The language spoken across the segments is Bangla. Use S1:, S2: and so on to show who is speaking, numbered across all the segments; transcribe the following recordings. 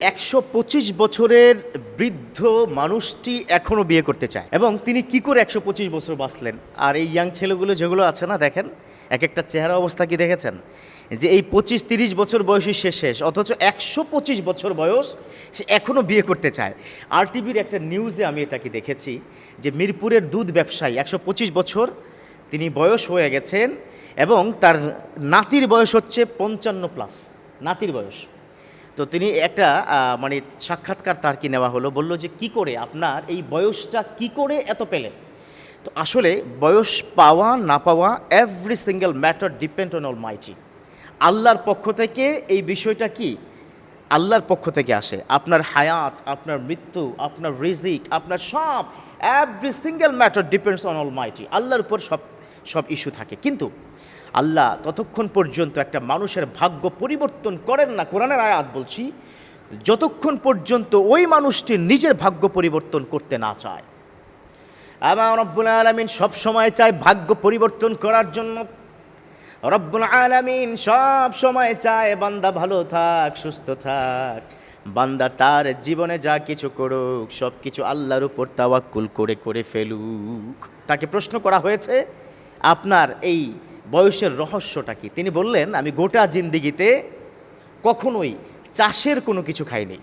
S1: একশো পঁচিশ বছরের বৃদ্ধ মানুষটি এখনও বিয়ে করতে চায়। এবং তিনি কি করে একশো পঁচিশ বছর বাঁচলেন? আর এই ইয়াং ছেলেগুলো যেগুলো আছে না, দেখেন এক একটা চেহারা অবস্থা কি দেখেছেন? যে এই পঁচিশ তিরিশ বছর বয়সী সে শেষ, অথচ একশো পঁচিশ বছর বয়স সে এখনও বিয়ে করতে চায়। আর টিভির একটা নিউজে আমি এটাকে দেখেছি যে মিরপুরের দুধ ব্যবসায়ী, একশো পঁচিশ বছর তিনি বয়স হয়ে গেছেন এবং তার নাতির বয়স হচ্ছে পঞ্চান্ন প্লাস নাতির বয়স। তো তিনি একটা মানে সাক্ষাৎকার তার কি নেওয়া হলো, বলল যে, কি করে আপনার এই বয়সটা কি করে এত পেলেন? তো আসলে বয়স পাওয়া, না পাওয়া every single matter depend on almighty আল্লাহর পক্ষ থেকে এই বিষয়টা কি? আল্লাহর পক্ষ থেকে আসে। আপনার হায়াত, আপনার মৃত্যু, আপনার রিজিক, আপনার সব every single matter depends on almighty আল্লাহর উপর সব সব ইস্যু থাকে। কিন্তু আল্লাহ ততক্ষণ পর্যন্ত একটা মানুষের ভাগ্য পরিবর্তন করেন না। কোরআনের আয়াত বলছি, যতক্ষণ পর্যন্ত ওই মানুষটি নিজের ভাগ্য পরিবর্তন করতে না চায়। আমার রব্বুল আলমিন সব সময় চায় ভাগ্য পরিবর্তন করার জন্য। রব্বুল আলামিন সব সময় চায় বান্দা ভালো থাক, সুস্থ থাক। বান্দা তার জীবনে যা কিছু করুক, সব কিছু আল্লাহর উপর তাওয়াক্কুল করে করে ফেলুক। তাকে প্রশ্ন করা হয়েছে, আপনার এই বয়সের রহস্যটা কি? তিনি বললেন, আমি গোটা জিন্দিগিতে কখনোই চাষের কোনো কিছু খাইনি।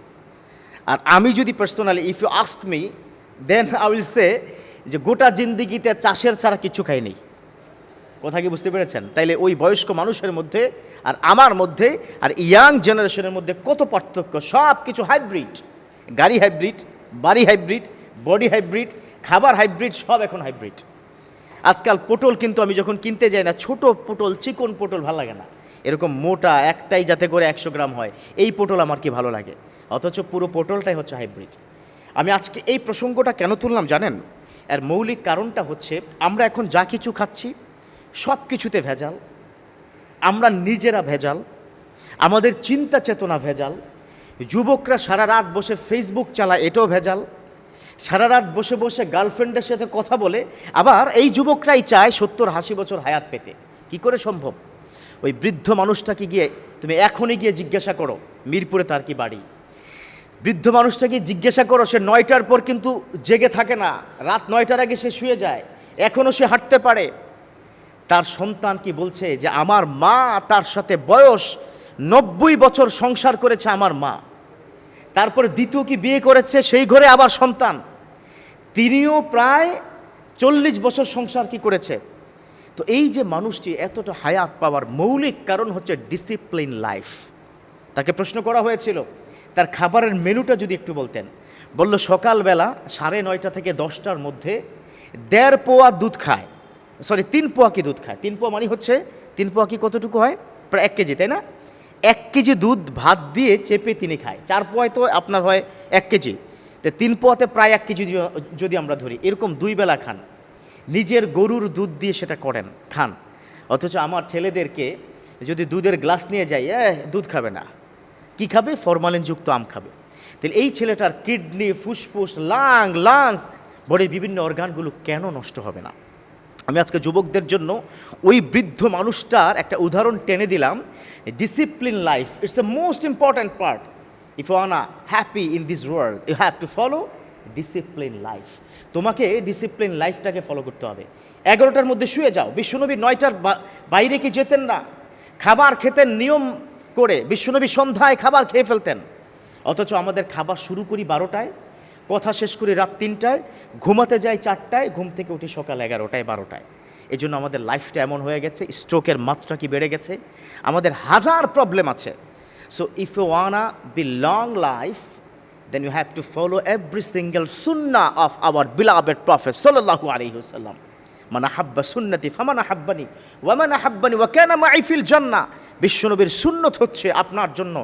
S1: আর আমি যদি personally if you ask me then I will say যে গোটা জিন্দিগিতে চাষের ছাড়া কিছু খাইনি। কথা কি বুঝতে পেরেছেন? তাইলে ওই বয়স্ক মানুষের মধ্যে আর আমার মধ্যে আর ইয়াং জেনারেশনের মধ্যে কত পার্থক্য? সব কিছু হাইব্রিড গাড়ি হাইব্রিড বাড়ি হাইব্রিড বডি হাইব্রিড খাবার হাইব্রিড সব এখন হাইব্রিড আজকাল পটল কিন্তু আমি যখন কিনতে যাই না, ছোট পটল, চিকন পটল ভালো লাগে না। এরকম মোটা একটাই যাতে করে একশো গ্রাম হয়, এই পটল আমার কি ভালো লাগে? অথচ পুরো পটলটাই হচ্ছে হাইব্রিড আমি আজকে এই প্রসঙ্গটা কেন তুললাম জানেন? এর মৌলিক কারণটা হচ্ছে, আমরা এখন যা কিছু খাচ্ছি সব কিছুতে ভেজাল, আমরা নিজেরা ভেজাল, আমাদের চিন্তা চেতনা ভেজাল, যুবকরা সারা রাত বসে ফেসবুক চালায়, এটাও ভেজাল সারা রাত বসে বসে গার্লফ্রেন্ডের সাথে কথা বলে আবার এই যুবকরাই চায় সত্তর আশি বছর হায়াত পেতে। কি করে সম্ভব? ওই বৃদ্ধ মানুষটাকে গিয়ে তুমি এখনই গিয়ে জিজ্ঞাসা করো, মিরপুরে তার কি বাড়ি? বৃদ্ধ মানুষটাকে জিজ্ঞাসা করো, সে নয়টার পর কিন্তু জেগে থাকে না, রাত নয়টার আগে সে শুয়ে যায়, এখনও সে হাঁটতে পারে। তার সন্তান কি বলছে যে, আমার মা তার সাথে বয়স নব্বই বছর সংসার করেছে আমার মা। তারপরে দ্বিতীয় কি বিয়ে করেছে? সেই ঘরে আবার সন্তান। তিনিও প্রায় চল্লিশ বছর সংসার কি করেছে? তো এই যে মানুষটি এতটা হায়াত পাওয়ার মৌলিক কারণ হচ্ছে ডিসিপ্লিন লাইফ তাকে প্রশ্ন করা হয়েছিল, তার খাবারের মেনুটা যদি একটু বলতেন। বলল, সকালবেলা সাড়ে নয়টা থেকে দশটার মধ্যে দেড় পোয়া দুধ খায়। সরি তিন পোয়া কি দুধ খায়? তিন পোয়া মানে হচ্ছে, তিন পোয়া কি কতটুকু হয়? প্রায় এক কেজি, তাই না? এক কেজি দুধ ভাত দিয়ে চেপে তিনি খায়। চার পোয়ায় তো আপনার হয় এক কেজি। তো তিন পোয়াতে প্রায় এক কেজি যদি- আমরা ধরি, এরকম দুই বেলা খান। নিজের গরুর দুধ দিয়ে সেটা করেন, খান। অথচ আমার ছেলেদেরকে যদি দুধের গ্লাস নিয়ে যাই দুধ খাবে না। কি খাবে? ফরমালিনযুক্ত আম খাবে। তাহলে এই ছেলেটার কিডনি, ফুসফুস, লাং, লাংস, বডির বিভিন্ন অর্গানগুলো কেন নষ্ট হবে না? আমি আজকে যুবকদের জন্য ওই বৃদ্ধ মানুষটার একটা উদাহরণ টেনে দিলাম discipline life it's the most important part if you wanna happy in this world you have to follow discipline life তোমাকে ডিসিপ্লিন লাইফটাকে ফলো করতে হবে। এগারোটার মধ্যে শুয়ে যাও। বিশ্বনবী নয়টার বাইরে কি যেতেন না? খাবার খেতেন নিয়ম করে। বিশ্বনবী সন্ধ্যায় খাবার খেয়ে ফেলতেন। অথচ আমাদের খাবার শুরু করি বারোটায়। কথা শেষ করি রাত তিনটায়, ঘুমাতে যাই চারটায়, ঘুম থেকে উঠি সকাল এগারোটায়, বারোটায়। এই জন্য আমাদের লাইফটা এমন হয়ে গেছে স্ট্রোকের মাত্রা কি বেড়ে গেছে? আমাদের হাজার প্রবলেম আছে। So if you wanna be long life then you have to follow every single Sunnah of our beloved prophet সোল্লাহু আলহিহসাল্লাম মানা হাব্বা সুন্নতি ফামানা হাব্বানি ওয়ামানা হাব্বানি ওয়াকানা মাইফিল জান্না বিশ্বনবীর সুন্নত হচ্ছে আপনার জন্য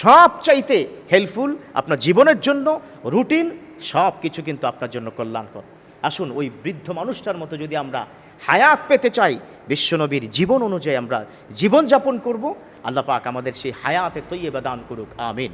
S1: সব চাইতে হেল্পফুল, আপনার জীবনের জন্য রুটিন সব কিছু কিন্তু আপনার জন্য কল্যাণকর। আসুন ওই বৃদ্ধ মানুষটার মতো যদি আমরা হায়াত পেতে চাই, বিশ্বনবীর জীবন অনুযায়ী আমরা জীবনযাপন করব, আল্লাহ পাক আমাদের সেই হায়াতে তৈয়বা দান করুক, আমিন।